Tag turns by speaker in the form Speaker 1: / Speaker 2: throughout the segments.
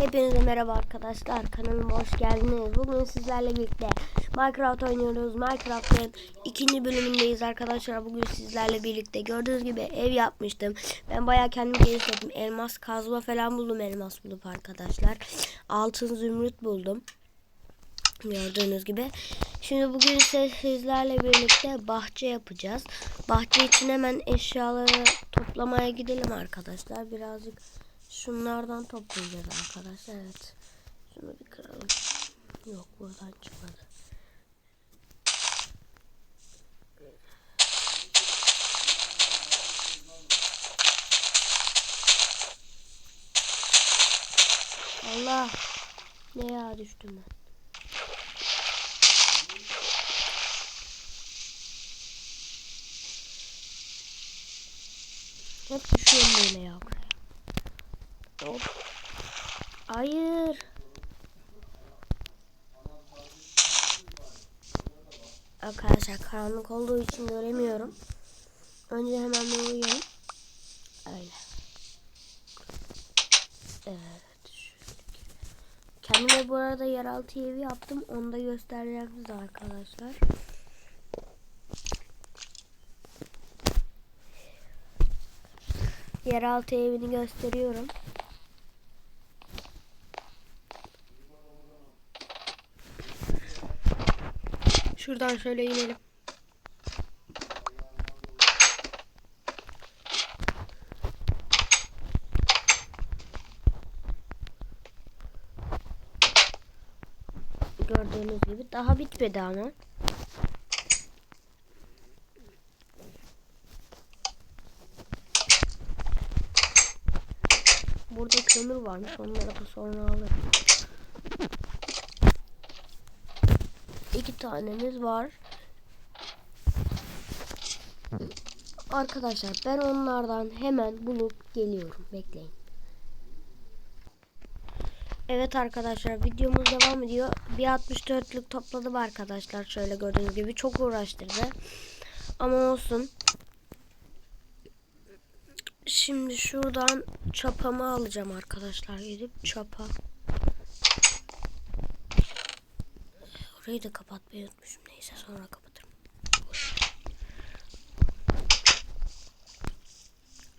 Speaker 1: Hepinize merhaba arkadaşlar. Kanalıma hoş geldiniz. Bugün sizlerle birlikte Minecraft oynuyoruz. Minecraft'ın ikinci bölümündeyiz arkadaşlar. Bugün sizlerle birlikte gördüğünüz gibi ev yapmıştım. Ben bayağı kendimi geliştirdim. Elmas kazma falan buldum. Elmas bulup arkadaşlar. Altın zümrüt buldum. Gördüğünüz gibi. Şimdi bugün ise sizlerle birlikte bahçe yapacağız. Bahçe için hemen eşyaları toplamaya gidelim arkadaşlar. Birazcık şunlardan toplayacağız arkadaşlar. Evet. Şunu bir kıralım. Yok buradan çıkmadı. Allah. Ne ya düştüm ben. Hep düşüyorum böyle ya. Hop. Hayır. Arkadaşlar karanlık olduğu için göremiyorum. Önce hemen bir uyuyalım. Öyle. Evet. Kendime bu arada yeraltı evi yaptım. Onu da göstereceğim size arkadaşlar. Yeraltı evini gösteriyorum. Şuradan şöyle inelim. Gördüğünüz gibi daha bitmedi ama. Burada kömür varmış. Onları da sonra alırım. İki tanemiz var. Arkadaşlar ben onlardan hemen bulup geliyorum. Bekleyin. Evet arkadaşlar videomuz devam ediyor. Bir 64'lük topladım arkadaşlar. Şöyle gördüğünüz gibi çok uğraştırdı. Ama olsun. Şimdi şuradan çapamı alacağım arkadaşlar. Gidip çapa. Orayı da kapatmayı unutmuşum. Neyse sonra kapatırım.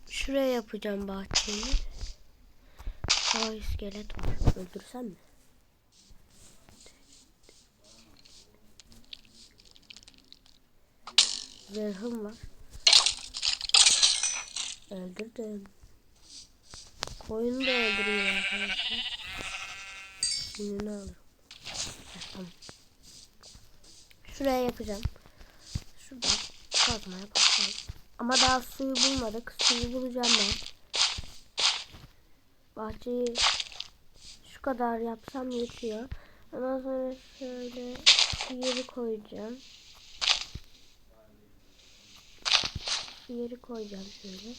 Speaker 1: Şuraya yapacağım bahçeyi. Aa iskelet var. Öldürsem mi? Zırhım var. Öldürdüm. Koyunu da öldüreyim arkadaşlar. Ne alırım? Tamam. Şuraya yapacağım. Şuradan kazmaya bakalım. Ama daha suyu bulmadık. Suyu bulacağım ben. Bahçeyi şu kadar yapsam yetiyor. Ondan sonra şöyle yeri koyacağım. Şu yeri koyacağım şöyle.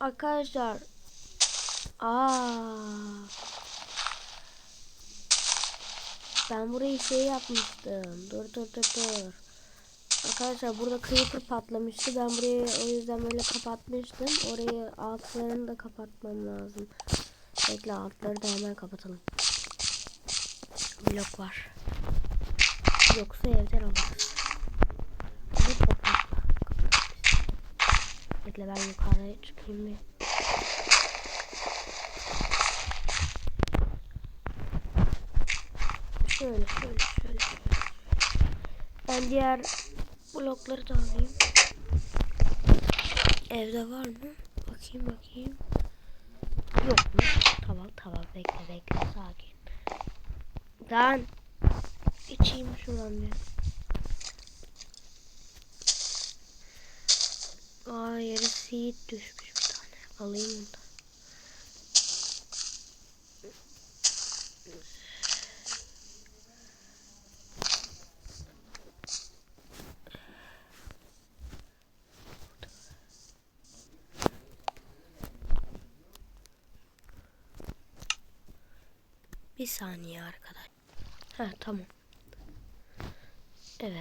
Speaker 1: Arkadaşlar. Aa. Ben burayı şey yapmıştım. Dur dur dur dur. Arkadaşlar burada creeper patlamıştı. Ben burayı o yüzden böyle kapatmıştım. Orayı altlarını da kapatmam lazım. Bekle altları da hemen kapatalım. Blok var. Yoksa evden alırız. Bekle ben yukarıya çıkayım bir. Şöyle şöyle şöyle. Ben diğer blokları da alayım. Evde var mı? Bakayım bakayım. Yok mu? Tamam tamam bekle bekle sakin. Dan. İçeyim şuradan bir. Aa yere seed düşmüş bir tane. Alayım onu Bir saniye arkadaş. Ha tamam. Evet.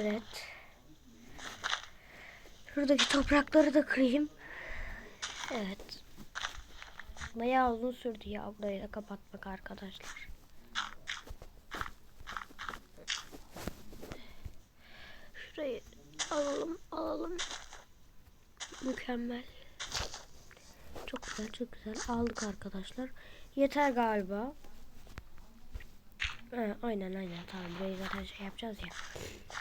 Speaker 1: Evet. Şuradaki toprakları da kırayım. Evet. Bayağı uzun sürdü ya burayı da kapatmak arkadaşlar. Şurayı alalım alalım. Mükemmel. Çok güzel çok güzel aldık arkadaşlar. Yeter galiba. Ha, aynen aynen tamam burayı zaten şey yapacağız ya.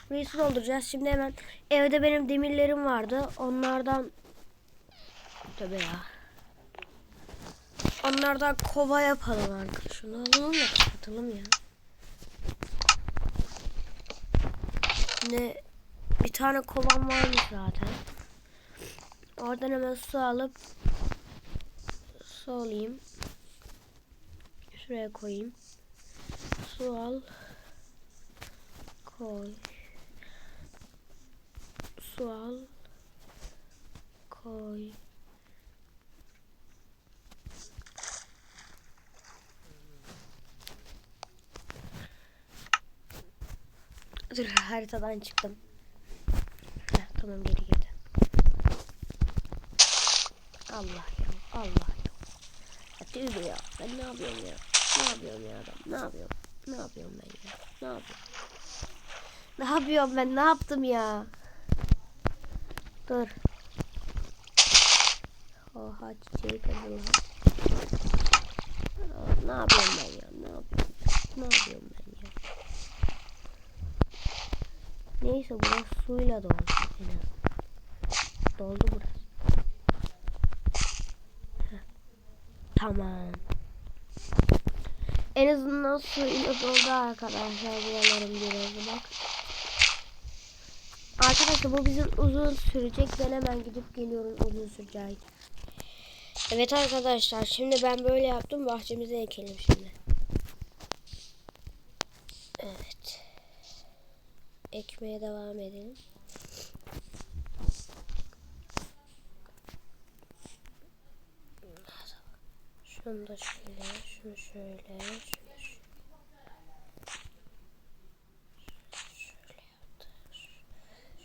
Speaker 1: Burayı su dolduracağız. Şimdi hemen evde benim demirlerim vardı. Onlardan Tabii ya. Onlardan kova yapalım artık. Şunu alalım da kapatalım ya. Ne bir tane kovam varmış zaten. Oradan hemen su alıp su alayım. Şuraya koyayım. Su al. Koy. Su al. Koy. Dur haritadan çıktım. Heh, tamam geri girdi. Allah ya Allah ya. Tüy ya ben ne yapıyorum ya? Ne yapıyorum ya adam? Ne yapıyorum? Ne yapıyorum ben ya? Ne yapıyorum? Ne yapıyorum ben? Ne yaptım ya? Dur. Oha çiçeği kırdım. Ne yapıyorum ben ya? Ne yapıyorum? Ne yapıyorum ben ya? Neyse burası suyla doldu. Doldu burası. Heh. Tamam. En azından suyla doldu arkadaşlar buralarım biraz bak. Arkadaşlar bu bizim uzun sürecek. Ben hemen gidip geliyorum uzun sürecek. Evet arkadaşlar şimdi ben böyle yaptım. Bahçemize ekelim şimdi. Evet. Ekmeye devam edelim. Şunu da şöyle, şunu şöyle, şunu şöyle. Şöyle.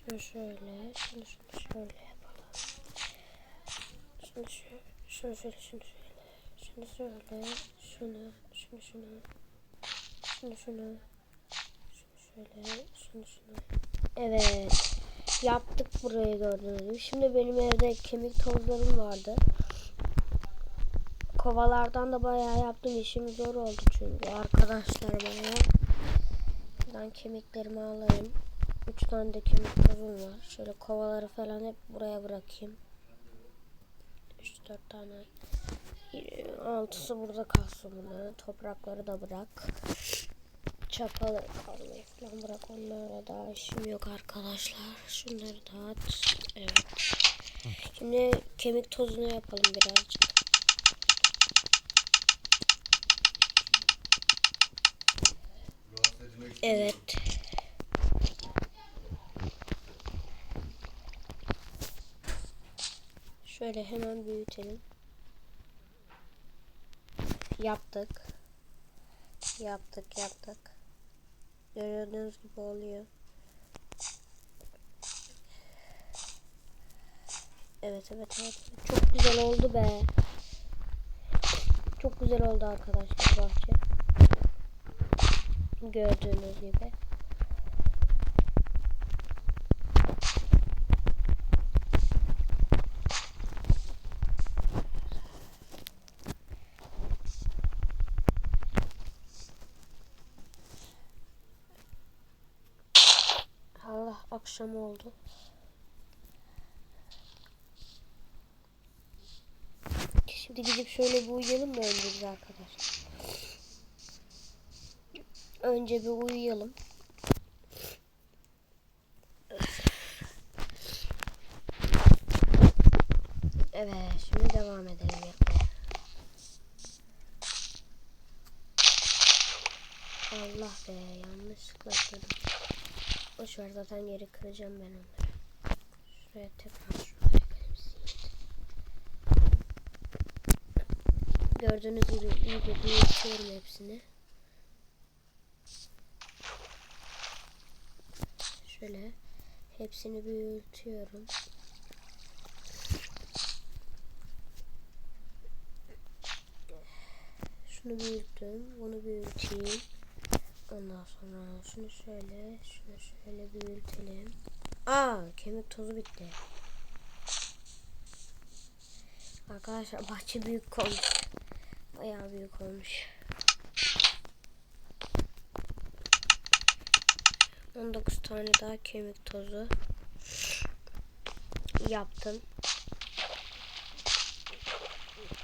Speaker 1: Şunu şöyle, şunu şunu şöyle yapalım. Şunu şöyle, şunu şöyle, şunu şöyle. Şunu şöyle, şunu, şunu şunu. Şunu şunu. Şunu şöyle, şunu şunu. Evet. Yaptık burayı gördüğünüz gibi. Şimdi benim evde kemik tozlarım vardı. Kovalardan da bayağı yaptım. İşim zor oldu çünkü arkadaşlar bayağı. Buradan kemiklerimi alayım. Üç tane de kemik tozum var. Şöyle kovaları falan hep buraya bırakayım. Üç dört tane. Altısı burada kalsın bunların. Toprakları da bırak. Çapalı kalmayı falan bırak. Onlara daha işim yok arkadaşlar. Şunları dağıt. Evet. Şimdi kemik tozunu yapalım birazcık. Evet. Şöyle hemen büyütelim. Yaptık. Yaptık yaptık. Gördüğünüz gibi oluyor. Evet evet evet. Çok güzel oldu be. Çok güzel oldu arkadaşlar bahçe. Gördüğünüz gibi. Allah akşam oldu. Şimdi gidip şöyle bir uyuyalım da önce arkadaşlar. Önce bir uyuyalım. Evet, şimdi devam edelim yapmaya. Allah be, yanlışlıkla kırdım. Boş ver zaten geri kıracağım ben onları. Şuraya tekrar şuraya. Gördüğünüz gibi iyice büyütüyorum hepsini. Şöyle hepsini büyütüyorum. Şunu büyüttüm. Bunu büyüteyim. Ondan sonra şunu şöyle, şunu şöyle büyütelim. Aa, kemik tozu bitti. Arkadaşlar bahçe büyük olmuş. Bayağı büyük olmuş. 19 tane daha kemik tozu yaptım.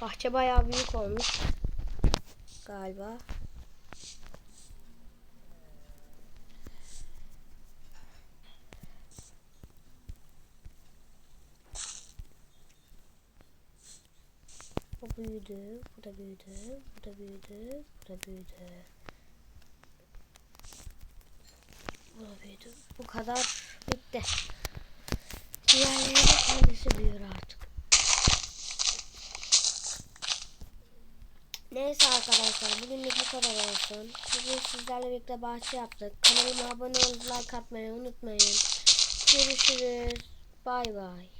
Speaker 1: Bahçe bayağı büyük olmuş. Galiba. Bu büyüdü, bu da büyüdü, bu da büyüdü, bu da büyüdü. Bu. Bu kadar bitti. Diğerleri de kendisi büyür artık. Neyse arkadaşlar bugünlük bu kadar olsun. Bugün sizlerle birlikte bahçe yaptık. Kanalıma abone olup like atmayı unutmayın. Görüşürüz. Bay bay.